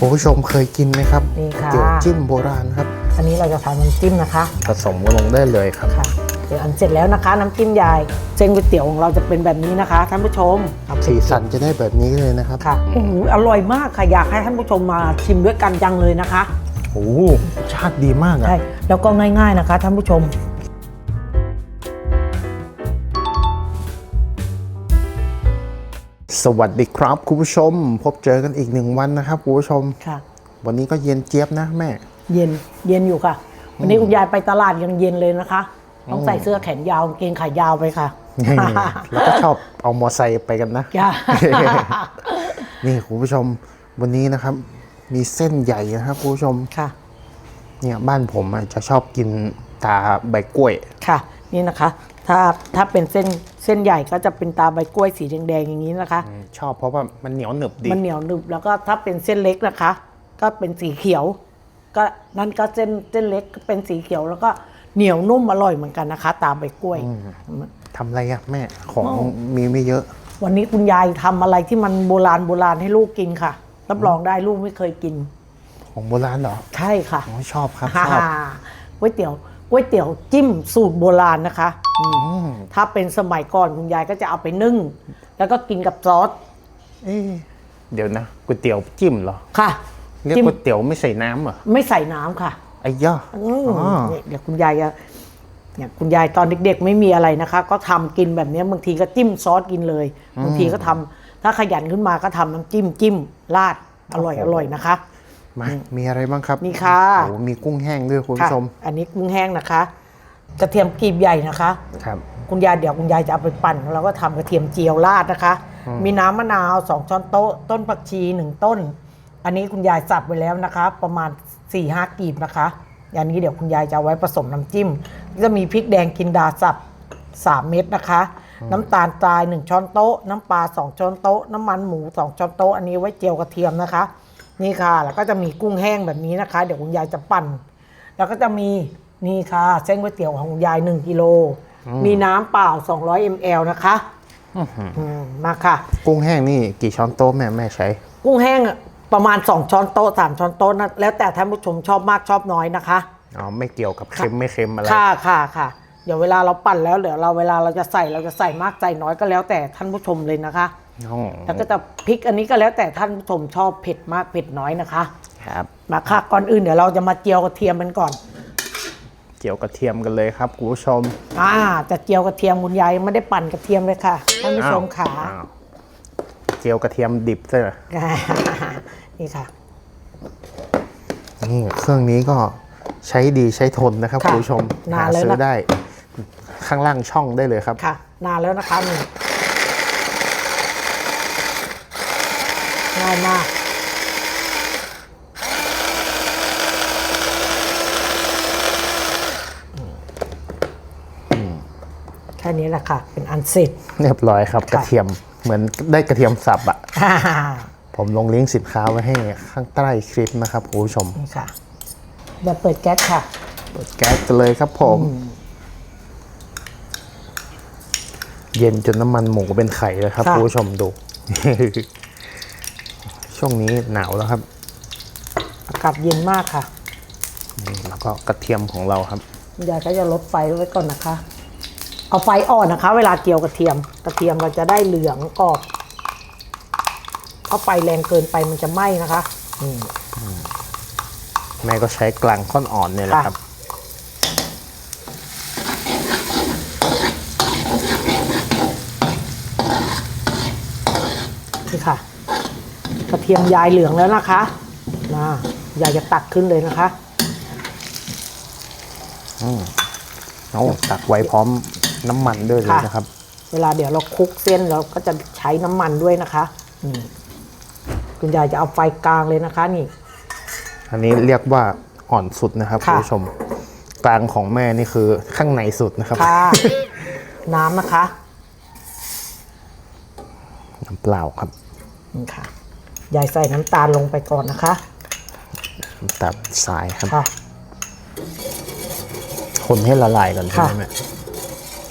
คุณผู้ชมเคยกินไหมครับนี่ค่ะเตี๋ยวจิ้มโบราณครับ อันนี้เราจะทำน้ำจิ้มนะคะผสมกันลงได้เลยครับ ค่ะ เดี๋ยวอันเสร็จแล้วนะคะ น้ำจิ้มยายเส้นก๋วยเตี๋ยวของเราจะเป็นแบบนี้นะคะท่านผู้ชมสีสันจะได้แบบนี้เลยนะครับค่ะโอ้โหอร่อยมากค่ะอยากให้ท่านผู้ชมมาชิมด้วยกันจังเลยนะคะโอ้โหรสชาติดีมากอะ ใช่แล้วก็ง่าย ๆนะคะท่านผู้ชม สวัสดีครับคุณผู้ชม พบเจอกันอีกหนึ่งวันนะครับคุณผู้ชม ค่ะ วันนี้ก็เย็นเจี๊ยบนะแม่ เย็นเย็นอยู่ค่ะ วันนี้คุณยายไปตลาดยังเย็นเลยนะคะ ต้องใส่เสื้อแขนยาวกางเกงขายาวไปค่ะ แล้วก็ชอบเอามอไซค์ไปกันนะ จ้านี่คุณผู้ชมวันนี้นะครับ มีเส้นใหญ่นะครับคุณผู้ชมค่ะ เนี่ยบ้านผมอะจะชอบกินตาใบกล้วย ค่ะ นี่นะคะ ถ้าถ้าเป็นเส้นเส้นใหญ่ก็จะเป็นตาใบกล้วยสีแดงๆอย่างนี้นะคะ ชอบเพราะว่ามันเหนียวหนึบดี มันเหนียวหนึบแล้วก็ถ้าเป็นเส้นเล็กนะคะ ก็เป็นสีเขียว ก็นั่นก็เส้นเส้นเล็กก็เป็นสีเขียวแล้วก็เหนียวนุ่มอร่อยเหมือนกันนะคะ ตามใบกล้วยทำอะไรอะแม่ ของมีไม่เยอะ วันนี้คุณยายทำอะไรที่มันโบราณโบราณให้ลูกกินค่ะ รับรองได้ลูกไม่เคยกิน ของโบราณเหรอใช่ค่ะ อ๋อชอบครับฮ่าชอบก๋วยเตี๋ยว ก๋วยเตี๋ยวจิ้มสูตรโบราณนะคะอืมถ้าเป็นสมัยก่อนคุณยายก็จะเอาไปนึ่ง แล้วก็กินกับซอสเอ๊ะเดี๋ยวนะก๋วยเตี๋ยวจิ้มเหรอ ค่ะเรียกจิ้มก๋วยเตี๋ยวไม่ใส่น้ำเหรอไม่ใส่น้ำค่ะไอ้ย่าอืมอ๋อเนี่ยเดี๋ยวคุณยายจะเนี่ยคุณยายตอนเด็กๆ ไม่มีอะไรนะคะ ก็ทำกินแบบเนี้ยบางทีก็จิ้มซอสกินเลยบางทีก็ทำถ้าขยันขึ้นมาก็ทำน้ำจิ้มจิ้มราดอร่อยอร่อยนะคะ มามีอะไรบ้างครับนี่ค่ะโอ้มีกุ้งแห้งด้วยคุณค่ะผู้ชม อันนี้กุ้งแห้งนะคะ กระเทียมกรีบใหญ่นะคะครับคุณยายเดี๋ยวคุณยายจะเอาไปปั่นเราก็ทำกระเทียมเจียวราดนะคะ มีน้ำมะนาวสองช้อนโต๊ะต้นผักชีหนึ่งต้น อันนี้คุณยายสับไว้แล้วนะคะ ประมาณ4ี่ห้ากีบนะคะอย่างนี้เดี๋ยวคุณยายจะเอาไว้ผสมน้ำจิ้มจะมีพริกแดงกินดาสับ3เม็ดนะคะ น้ำตาลทราย1ช้อนโต๊ะ น้ำปลา2ช้อนโต๊ะ น้ำมันหมู2ช้อนโต๊ะ อันนี้ไว้เจียวกระเทียมนะคะ นี่ค่ะ แล้วก็จะมีกุ้งแห้งแบบนี้นะคะ เดี๋ยวคุณยายจะปั่น แล้วก็จะมีนี่ค่ะ เส้นก๋วยเตี๋ยวของคุณยาย1กิโลมีน้ำเปล่า 200 ml นะคะอืมมาค่ะ กุ้งแห้งนี่กี่ช้อนโต๊ะแม่แม่ใช้ กุ้งแห้งอะประมาณ 2 ช้อนโต๊ะ3ช้อนโต๊ะนะแล้วแต่ท่านผู้ชมชอบมากชอบน้อยนะคะอ๋อไม่เกี่ยวกับเค็มไม่เค็มอะไรค่ะค่ะค่ะเดี๋ยวเวลาเราปั่นแล้วเดี๋ยวเราเวลาเราจะใส่เราจะใส่มากใส่น้อยก็แล้วแต่ท่านผู้ชมเลยนะคะอ๋อ แล้วก็จะพริกอันนี้ก็แล้วแต่ท่านผู้ชมชอบเผ็ดมากเผ็ดน้อยนะคะ ครับ มาค่ะก่อนอื่นเดี๋ยวเราจะมาเจียวกระเทียมกันก่อน เจียวกระเทียมกันเลยครับคุณผู้ชม อ่าจะเจียวกระเทียมคุณยายยังไม่ได้ปั่นกระเทียมเลยค่ะท่านผู้ชมขาอ้าวเจียวกระเทียมดิบซะเหรอนี่ค่ะ นี่เครื่องนี้ก็ใช้ดีใช้ทนนะครับค่ะคุณผู้ชมนานหาแล้วนะ ซื้อได้ ข้างล่างช่องได้เลยครับ ค่ะนานแล้วนะคะนี่ ง่ายมากแค่นี้แหละค่ะ เป็นอันเสร็จ เรียบร้อยครับ กระเทียมเหมือนได้กระเทียมสับอะผมลงลิงก์สินค้าไว้ให้ข้างใต้คลิปนะครับคุณผู้ชมนี่ค่ะเดี๋ยวเปิดแก๊สค่ะ เปิดแก๊สกันเลยครับผม เย็นจนน้ำมันหมูเป็นไข่เลยครับค่ะคุณผู้ชมดู ช่วงนี้หนาวแล้วครับ อากาศเย็นมากค่ะแล้วก็กระเทียมของเราครับคุณยายก็จะลดไฟไว้ก่อนนะคะ เอาไฟอ่อนนะคะ เวลาเจียวกระเทียม กระเทียมเราจะได้เหลืองกรอบเอาไฟแรงเกินไปมันจะไหม้นะคะนี่แม่ก็ใช้กลางค่อนอ่อนเนี่ยแหละครับ นี่ค่ะ กระเทียมยายเหลืองแล้วนะคะนะยายจะตักขึ้นเลยนะคะเอาตักไว้พร้อมน้ำมันด้วยเลยนะครับ เวลาเดี๋ยวเราคลุกเส้นเราก็จะใช้น้ำมันด้วยนะคะนี่คุณยายจะเอาไฟกลางเลยนะคะ นี่ อันนี้เรียกว่าอ่อนสุดนะครับคุณค่ะ ผู้ชม กลางของแม่นี่คือข้างในสุดนะครับค่ะ น้ำนะคะน้ำเปล่าครับ นี่ค่ะ ยายใส่น้ำตาลลงไปก่อนนะคะน้ำตาลทรายครับค่ะ คนให้ละลายก่อนใช่ไหมค่ะแม่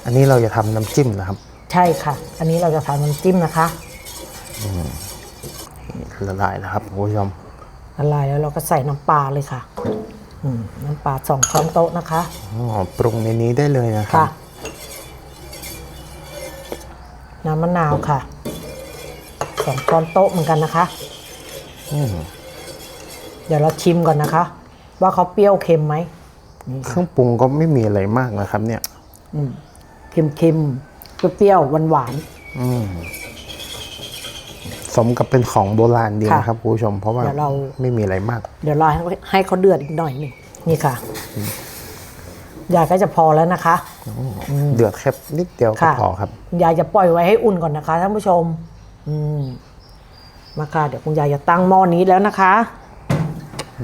อันนี้เราจะทำน้ำจิ้มนะครับใช่ค่ะ อันนี้เราจะทำน้ำจิ้มนะคะ ละลายแล้วครับคุณผู้ชมละลายแล้วเราก็ใส่น้ำปลาเลยค่ะ อืมน้ำปลาสองช้อนโต๊ะนะคะ อ๋อปรุงในนี้ได้เลยนะครัค่ะบน้ำมะนาวค่ะ สองช้อนโต๊ะเหมือนกันนะคะอืมเดี๋ยวเราชิมก่อนนะคะ ว่าเขาเปรี้ยวเค็มไหมนี่เครื่องปรุงก็ไม่มีอะไรมากนะครับ เนี่ยเค็มเค็มๆเปรี้ยวๆหวานหวานอืมสมกับเป็นของโบราณดีค่ะนะครับคุณผู้ชม เพราะว่าเดี๋ยวเราไม่มีอะไรมากๆเดี๋ยวเราให้ให้เขาเดือดอีกหน่อยหนึ่งนี่ค่ะยายก็จะพอแล้วนะคะ เดือดแค่นิดเดียวก็ค่ะพอครับคุณยายจะปล่อยไว้ให้อุ่นก่อนนะคะท่านผู้ชม อืมมาค่ะ เดี๋ยวคุณยายจะตั้งหม้อนี้แล้วนะคะ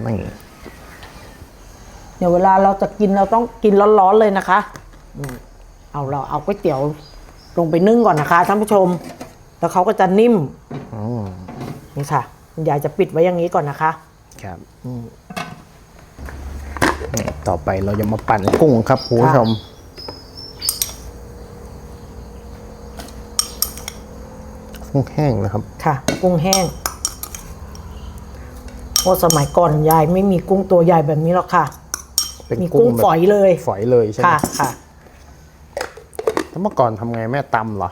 นี่เดี๋ยวเวลาเราจะกินเราต้องกินร้อนๆเลยนะคะอืมเอาเราเอาก๋วยเตี๋ยวลงไปนึ่งก่อนนะคะท่านผู้ชม แล้วเขาก็จะนิ่มอืมนี่ค่ะคุณยายจะปิดไว้อย่างนี้ก่อนนะคะ ครับนี่ต่อไปเราจะมาปั่นกุ้งครับคุณผู้ชม กุ้งแห้งนะครับ ค่ะ กุ้งแห้งเพราะสมัยก่อนยายไม่มีกุ้งตัวใหญ่แบบนี้หรอกค่ะ เป็นมีกุ้งแบบฝอยเลย ฝอยเลยใช่ไหมค่ะค่ะแล้วเมื่อก่อนทำไงแม่ตำเหรอ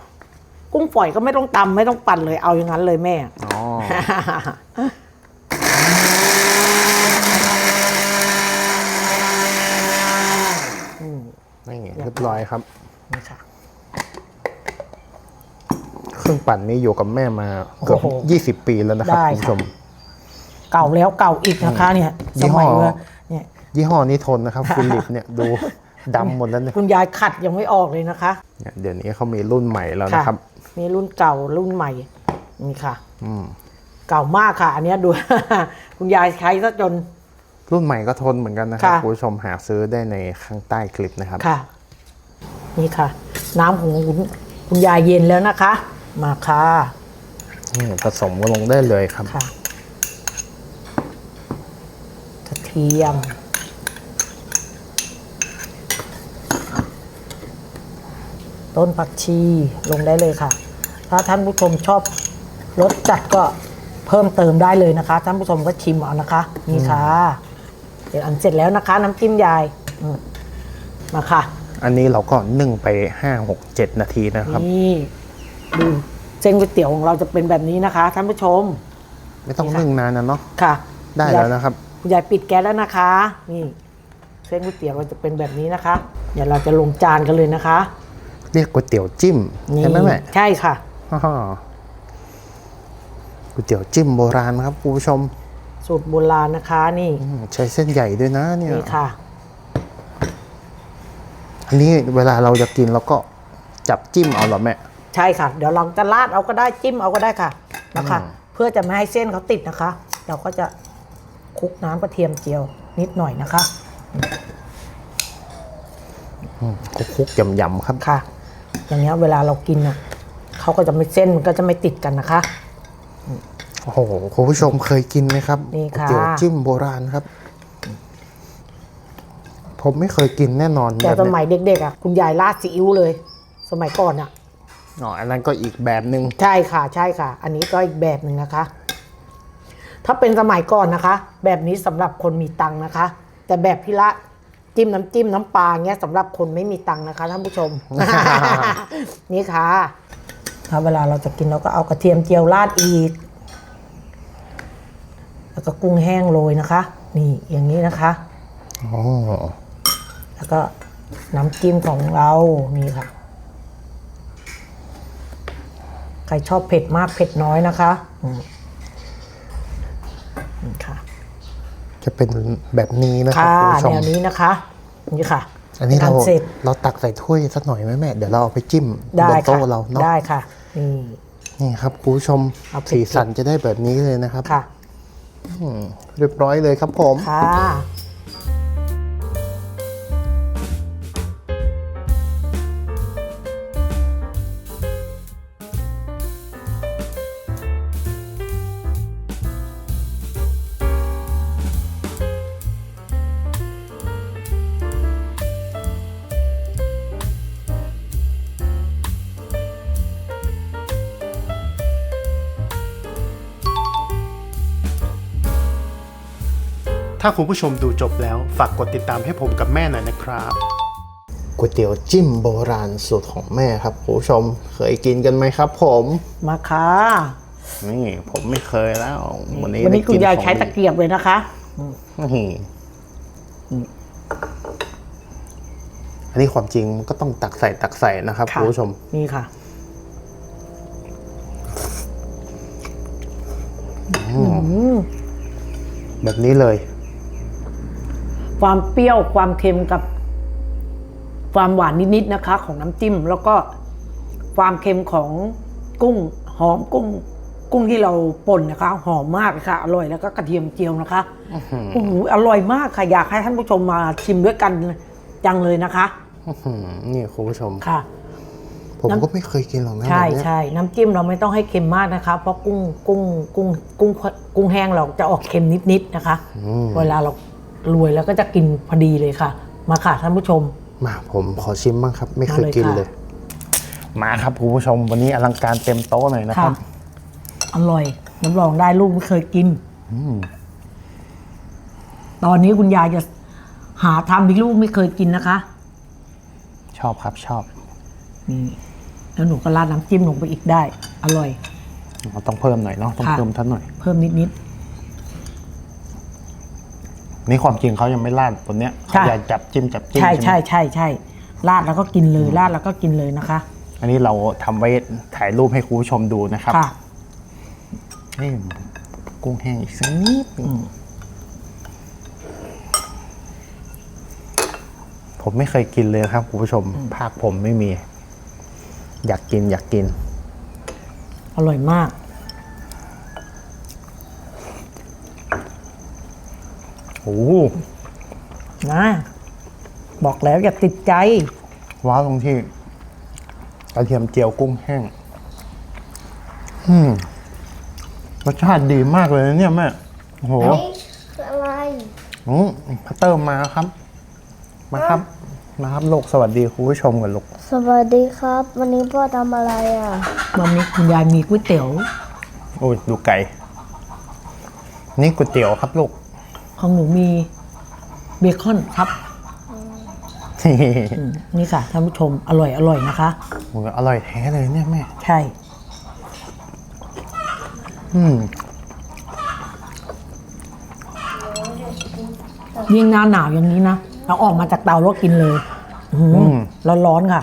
กุ้งฝอยก็ไม่ต้องตำไม่ต้องปั่นเลยเอาอย่างนั้นเลยแม่อ๋อนี่เรียบร้อยครับ นี่ค่ะ เค รื่องปั่นนี้อยู่กับแม่มาเกือบโอ้โหยี่สิบปีแล้วนะครับได้คุณผู้ชม เก่าแล้วเก่าอีกนะคะเนี่ยยี่สห้อ มัยเมื่อเนี่ยยี่ห้อนี้ทนนะครับ ฟิลิปเนี่ยดูดำหมดแล้วเนี่ยคุณยายขัดยังไม่ออกเลยนะคะเนี่ยเดี๋ยวนี้เขามีรุ่นใหม่แล้วค่ะนะครับ มีรุ่นเก่ารุ่นใหม่นี่ค่ะ อืมเก่ามากค่ะ อันเนี้ยดู คุณยายใช้ซะจน รุ่นใหม่ก็ทนเหมือนกันนะครับค่ะ คุณผู้ชมหาซื้อได้ในข้างใต้คลิปนะครับ ค่ะ นี่ค่ะ น้ำของคุณคุณยายเย็นแล้วนะคะ มาค่ะนี่ผสมกันลงได้เลยครับค่ะกระเทียม ต้นผักชีลงได้เลยค่ะ ถ้าท่านผู้ชมชอบรสจัดก็เพิ่มเติมได้เลยนะคะ ท่านผู้ชมก็ชิมเอานะคะ นี่ค่ะ เดี๋ยวอันเสร็จแล้วนะคะ น้ำจิ้มยายอืมมาค่ะ อันนี้เราก็นึ่งไปห้าหกเจ็ดนาทีนะครับนี่ ดูเส้นก๋วยเตี๋ยวของเราจะเป็นแบบนี้นะคะท่านผู้ชม ไม่ต้องนึ่งนานนะเนาะค่ะได้แล้วนะครับคุณยายปิดแก๊สแล้วนะคะ นี่เส้นก๋วยเตี๋ยวเราจะเป็นแบบนี้นะคะ เดี๋ยวเราจะลงจานกันเลยนะคะ เรียกก๋วยเตี๋ยวจิ้มนี่ใช่ไหมแม่ใช่ค่ะอ้าวก๋วยเตี๋ยวจิ้มโบราณครับคุณผู้ชม สูตรโบราณนะคะนี่อืมใช้เส้นใหญ่ด้วยนะเนี่ยนี่ค่ะอันนี้เวลาเราจะกินเราก็จับจิ้มเอาเหรอแม่ ใช่ค่ะ เดี๋ยวเราจะราดเอาก็ได้จิ้มเอาก็ได้ค่ะนะคะ อืม เพื่อจะไม่ให้เส้นเขาติดนะคะ เราก็จะคลุกน้ำกระเทียมเจียวนิดหน่อยนะคะ คลุกๆยำๆครับ ค่ะ อย่างเงี้ยเวลาเรากินอะเขาก็จะไม่เส้นมันก็จะไม่ติดกันนะคะ โอ้โหคุณผู้ชมเคยกินไหมครับนี่ก๋วยค่ะเตี๋ยวจิ้มโบราณครับ ผมไม่เคยกินแน่นอนแต่แบบสนี้มัยเด็กๆอะคุณยายราดซีอิ๊วเลย สมัยก่อนอะ อ๋ออันนั้นก็อีกแบบหนึ่งใช่ค่ะใช่ค่ะ อันนี้ก็อีกแบบหนึ่งนะคะ ถ้าเป็นสมัยก่อนนะคะ แบบนี้สำหรับคนมีตังค์นะคะ แต่แบบพิละจิ้มน้ำจิ้มน้ำปลาเงี้ยสำหรับคนไม่มีตังค์นะคะท่านผู้ชม นี่ค่ะ ถ้าเวลาเราจะกินเราก็เอากระเทียมเจียวราดอีก แล้วก็กุ้งแห้งโรยนะคะ นี่อย่างนี้นะคะอ๋อแล้วก็น้ำจิ้มของเรานี่ค่ะ ใครชอบเผ็ดมากเผ็ดน้อยนะคะอืมนี่ค่ะ จะเป็นแบบนี้นะครับค่ะคุณผู้ชมแนวนี้นะคะ นี่ค่ะ อันนี้เราทำเสร็จ เราตักใส่ถ้วยสักหน่อยไหมแม่ เดี๋ยวเราเอาไปจิ้มได้บนค่ะโต๊ะเราเนาะได้ค่ะนี่ นี่ครับคุณผู้ชมเอาไป สีสันจะได้แบบนี้เลยนะครับค่ะอืมเรียบร้อยเลยครับผม ค่ะ ถ้าคุณผู้ชมดูจบแล้ว ฝากกดติดตามให้ผมกับแม่หน่อยนะครับ ก๋วยเตี๋ยวจิ้มโบราณสูตรของแม่ครับคุณผู้ชมเคยกินกันไหมครับ ผม มาค่ะนี่ผมไม่เคยแล้ววันนี้วันนี้ได้คุณกิยายของใช้ตะเกียบเลยนะคะนี่อันนี้ความจริงมันก็ต้องตักใส่ตักใส่นะครับค่ะคุณผู้ชมนี่ค่ะแบบนี้เลย ความเปรี้ยวความเค็มกับความหวานนิดๆนะคะ ของน้ำจิ้ม แล้วก็ความเค็มของกุ้งหอมกุ้ง กุ้งที่เราป่นนะคะ หอมมากเลยค่ะ อร่อยแล้วก็กระเทียมเจียวนะคะโอ้โหอร่อยมากค่ะอยากให้ท่านผู้ชมมาชิมด้วยกันจังเลยนะคะอื้อหือนี่คุณผู้ชมค่ะ ผมน้ำก็ไม่เคยกินหรอกนะใช่แบบเนี้ยใช่น้ำจิ้มเราไม่ต้องให้เค็มมากนะคะ เพราะกุ้งกุ้งกุ้งกุ้งกุ้งแห้งเราจะออกเค็มนิดๆนะคะ เวลาเรา รวยแล้วก็จะกินพอดีเลยค่ะ มาค่ะท่านผู้ชม มาผมขอชิมบ้างครับ ไม่เคยมาเลยกินค่ะเลยมาครับคุณผู้ชมวันนี้อลังการเต็มโต๊ะหน่อยนะคค่ะ รับ อร่อยน้ำรองได้ลูกไม่เคยกินตอนนี้คุณยายจะหาทำที่ลูกไม่เคยกินนะคะชอบครับชอบนี่แล้วหนูก็ราดน้ำจิ้มลงไปอีกได้ อร่อยเราต้องเพิ่มหน่อยเนาะต้องค่ะ เพิ่มท่านหน่อย เพิ่มนิด นี่ความจริงเขายังไม่ราดตัวเนี้ยใช่เขาอยากจับจิ้มจับๆจิ้มใช่ไหมใช่ใช่ใช่ราดแล้วก็กินเลยราดแล้วก็กินเลยนะคะ อันนี้เราทำไว้ถ่ายรูปให้คุณผู้ชมดูนะครับค่ะนี่กุ้งแห้งอีกสักนิดหนึ่งผมไม่เคยกินเลยครับคุณผู้ชม ภาคผมไม่มี อยากกินอยากกิน อร่อยมาก โอ้โหนะ บอกแล้วอย่าติดใจ ว้าวตรงที่กระเทียมเจียวกุ้งแห้ง อืมรสชาติดีมากเลยนะเนี่ยแม่โอ้โหนี่คืออะไรอืมพัตเตอร์มาครับ มาครับ มาครับลูกสวัสดีคุณผู้ชมกันลูก สวัสดีครับ วันนี้พ่อทำอะไรอะ วันนี้คุณยายมีก๋วยเตี๋ยว โอ้ยดูไก่ นี่ก๋วยเตี๋ยวครับลูก ของหนูมีเบคอนครับอืมนี่ค่ะท่านผู้ชมอร่อยอร่อยนะคะ โอ้ยอร่อยแท้เลยเนี่ยแม่ ใช่ อืม ยิ่งหน้าหนาวอย่างนี้นะเราออกมาจากเตาแล้วกินเลยร้อนร้อนๆค่ะ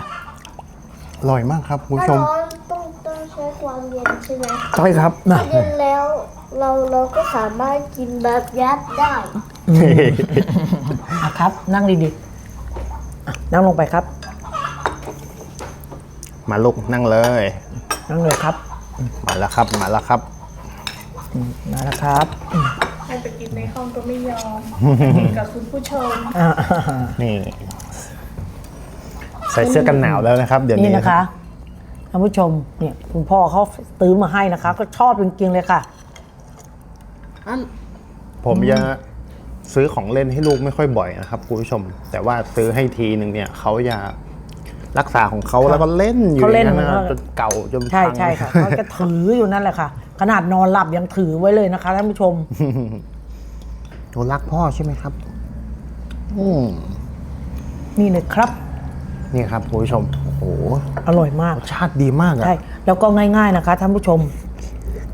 อร่อยมากครับคุณถ้าผู้ชมร้อนต้องต้องใช้ความเย็นใช่ไหมใช่ครับนะ เย็นแล้ว เราเราก็สามารถกินแบบยัดได้ อะครับ นั่งดีๆอะนั่งลงไปครับ มาลูกนั่งเลย นั่งเลยครับมาแล้วครับ มาแล้วครับมาแล้วครับอืมให้ไปกินในห้องก็ไม่ยอมกินกับคุณผู้ชม อ่านี่ ใส่เสื้อกันหนาวแล้วนะครับ เดี๋ยวนี่นี้นะคะท่านผู้ชมเนี่ยคุณพ่อเขาซื้อมาให้นะคะ ก็ชอบจริงๆเลยค่ะ ผมจะซื้อของเล่นให้ลูกไม่ค่อยบ่อยนะครับคุณผู้ชม แต่ว่าซื้อให้ทีหนึ่งเนี่ยเขาจะรักษาของเขาแล้วก็เล่นอยู่เขาเล่นอย่างมันก็จนเก่าจนใช่พัง ใช่ค่ะเขาจะถืออยู่นั่นแหละค่ะ ขนาดนอนหลับยังถือไว้เลยนะคะท่านผู้ชม หนูรักพ่อใช่ไหมครับ อืมนี่เลยครับ นี่ครับคุณผู้ชม โอ้โหอร่อยมาก รสชาติดีมากอะใช่ แล้วก็ง่าย ๆนะคะท่านผู้ชม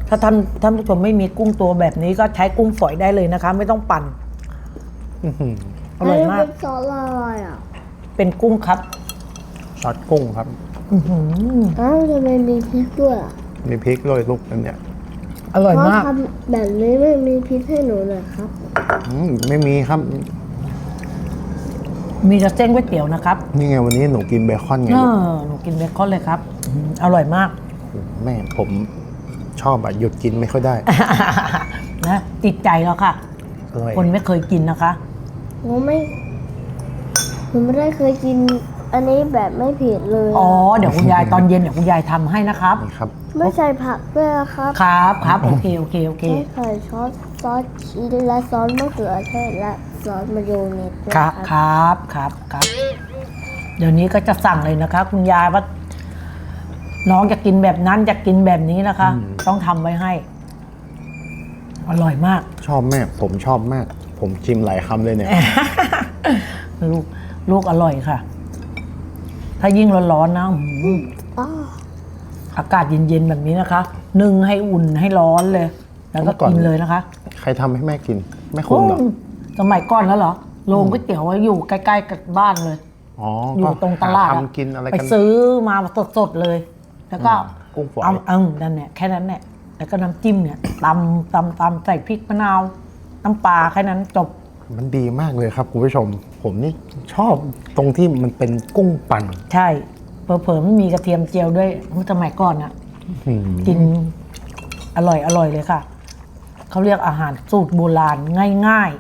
ถ้าท่านท่านผู้ชมไม่มีกุ้งตัวแบบนี้ก็ใช้กุ้งฝอยได้เลยนะคะ ไม่ต้องปั่นอื้อหืออร่อยมากนนี้เป็นซอสอะไรอะเป็นกุ้งครับซอสกุ้งครับ อื้อหืออ้าวทำไมมีพริกด้วยอะมีพริกโรยลูกอันเนี่ยอร่อยพ่อมากทำแบบนี้ไม่มีพริกให้หนูหน่อยครับอืมไม่มีครับ มีแต่เส้นก๋วยเตี๋ยวนะครับนี่ไงวันนี้หนูกินเบคอนไงเอลูกอหนูกินเบคอนเลยครับอื้อหืออร่อยมาก แม่ผม ชอบอะหยุดกินไม่ค่อยได้ นะติดใจแล้วค่ะ อร่อยคนไม่เคยกินนะคะ หนูไม่หนูไม่ได้เคยกินอันนี้แบบไม่เผ็ดเลย อ๋อ เดี๋ยวคุณยายตอนเย็นเดี๋ยวคุณยายทำให้นะครับนี่ครับ ไม่ใส่ผักด้วยนะครับ ครับครับโอเคโอเคโอเคใช้ไข่ซอสซอสชีสและซอสมะเขือเทศและซอสมายองเนสด้วยครับครับครับครับ เดี๋ยวนี้ก็จะสั่งเลยนะคะ คุณยายว่า น้องจะกินแบบนั้นจะกินแบบนี้นะคะต้องทำไว้ให้ อร่อยมาก ชอบแม่ผมชอบมากผมผมชิมหลายคำเลยเนี่ย ลูกลูกอร่อยค่ะ ถ้ายิ่งร้อนๆนะอื้อหืออ้ออากาศเย็นๆแบบนี้นะคะนึ่งให้อุ่นให้ร้อนเลย แล้วก็เมื่อก่อน กินเลยนะคะใครทำให้แม่กินแม่คุณเหรอโอ้สมัยก่อนแล้วเหรอโรงก๋วยเตี๋ยวอยู่ใกล้ๆกับบ้านเลย อ๋อออยู่ตรงตลาดหอะทำกินอะไรไปกัน ซื้อมาสดๆเลย แล้วก็อืมกุ้งฝอยเอาเออนั่นเนี่ยแค่นั้นแหละแล้วก็น้ำจิ้มเนี่ยตำตำตำใส่พริกมะนาวน้ำปลาแค่นั้นจบมันดีมากเลยครับคุณผู้ชม ผมนี่ชอบตรงที่มันเป็นกุ้งปั่นใช่เผลอๆไม่มีกระเทียมเจียวด้วยเมื่อสมัยก่อนอะอืมกินอร่อยอร่อยเลยค่ะ เขาเรียกอาหารสูตรโบราณง่าย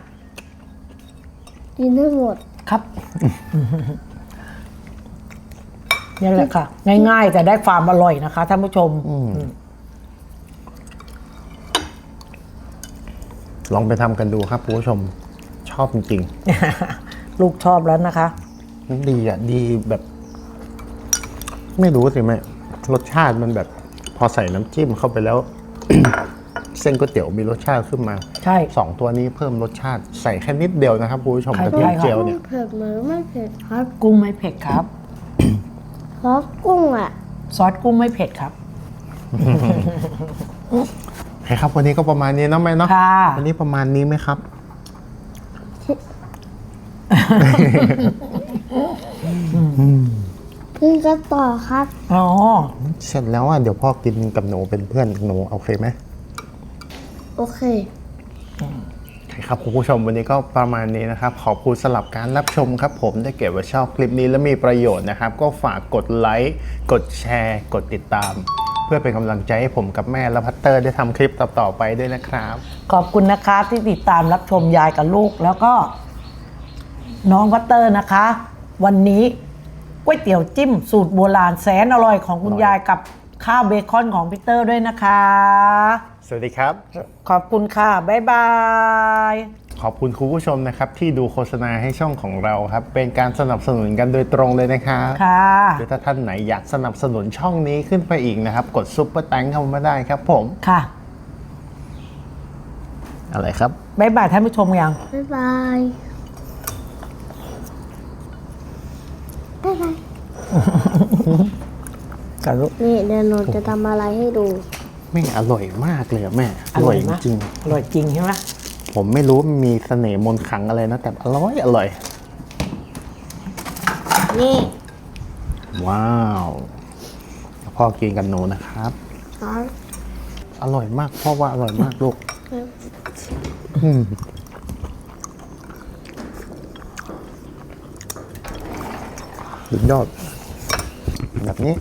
กินให้หมดๆครับ นี่แหละค่ะ ง่าย ๆ แต่ได้ความอร่อยนะคะท่านผู้ชมลองไปทำกันดูครับคุณผู้ชมชอบจริงลูกชอบแล้วนะคะๆมันดีอะ ดีแบบ ไม่รู้สิแม่รสชาติมันแบบ พอใส่น้ำจิ้มเข้าไปแล้ว เส้นก๋วยเตี๋ยวมีรสชาติขึ้นมา ใช่สองตัวนี้เพิ่มรสชาติใส่แค่นิดเดียวนะครับคุณผู้ชมใช่กระเทียมใช่ครับเจียวเนี่ยเผ็ดหรือไม่เผ็ดครับ กุ้งไม่เผ็ดครับ เพราะกุ้งอะ ซอสกุ้งไม่เผ็ดครับ โอเคครับ วันนี้ก็ประมาณนี้เนาะแม่เนาะค่ะ วันนี้ประมาณนี้ไหมครับกินกันต่อครับ อ๋อ เสร็จแล้วอะเดี๋ยวพ่อกินกับหนูเป็นเพื่อนหนูโอเคไหมโอเคโอเคครับคุณผู้ชมวันนี้ก็ประมาณนี้นะครับ ขอบคุณสลับการรับชมครับผมถ้าเกิดว่าชอบคลิปนี้และมีประโยชน์นะครับ ก็ฝากกดไลค์กดแชร์ กดติดตาม เพื่อเป็นกำลังใจให้ผมกับแม่และพัตเตอร์ได้ทำคลิปต่อๆไปด้วยนะครับ ขอบคุณนะคะที่ติดตามรับชมยายกับลูก แล้วก็ น้องพัตเตอร์นะคะ วันนี้ก๋วยเตี๋ยวจิ้มสูตรโบราณแสนอร่อยของคุณยายกับข้าวเบคอนของพีเตอร์ด้วยนะคะ สวัสดีครับ ขอบคุณค่ะ บ๊ายบาย ขอบคุณคุณผู้ชมนะครับ ที่ดูโฆษณาให้ช่องของเราครับ เป็นการสนับสนุนกันโดยตรงเลยนะครับค่ะหรือถ้าท่านไหนอยากสนับสนุนช่องนี้ขึ้นไปอีกนะครับ กดซุปเปอร์แตงเข้ามาได้ครับผม ค่ะ อะไรครับ บ๊ายบายท่านผู้ชมยัง บ๊ายบาย บ๊ายบาย กับลูก นี่เดี๋ยวหนูจะทำอะไรให้ดู แม่อร่อยมากเลยอะแม่อร่อยจริง อร่อยจริงใช่ไหมๆผมไม่รู้มันมีเสน่ห์มนต์ขลังอะไรนะแต่อร่อยอร่อย นี่ว้าวพ่อกินกับหนูนะครับซอสอร่อยมากพ่อว่าอร่อยมากลูกอืมสุดยอดแบบนี้